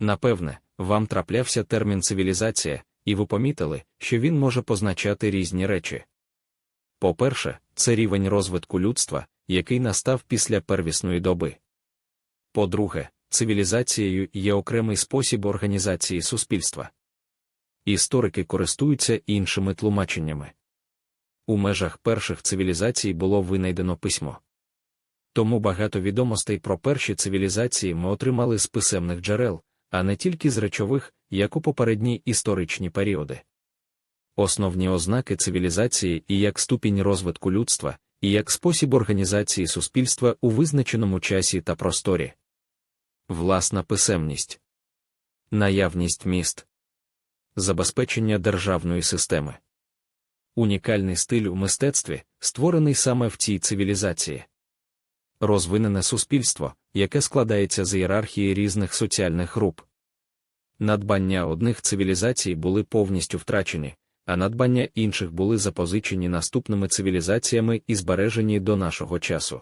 Напевне, вам траплявся термін цивілізація, і ви помітили, що він може позначати різні речі. По-перше, це рівень розвитку людства, який настав після первісної доби. По-друге, цивілізацією є окремий спосіб організації суспільства. Історики користуються іншими тлумаченнями. У межах перших цивілізацій було винайдено письмо. Тому багато відомостей про перші цивілізації ми отримали з писемних джерел, а не тільки з речових, як у попередні історичні періоди. Основні ознаки цивілізації і як ступінь розвитку людства, і як спосіб організації суспільства у визначеному часі та просторі. Власна писемність, наявність міст, забезпечення державної системи, унікальний стиль у мистецтві, створений саме в цій цивілізації, розвинене суспільство, яке складається з ієрархії різних соціальних груп. Надбання одних цивілізацій були повністю втрачені, а надбання інших були запозичені наступними цивілізаціями і збережені до нашого часу.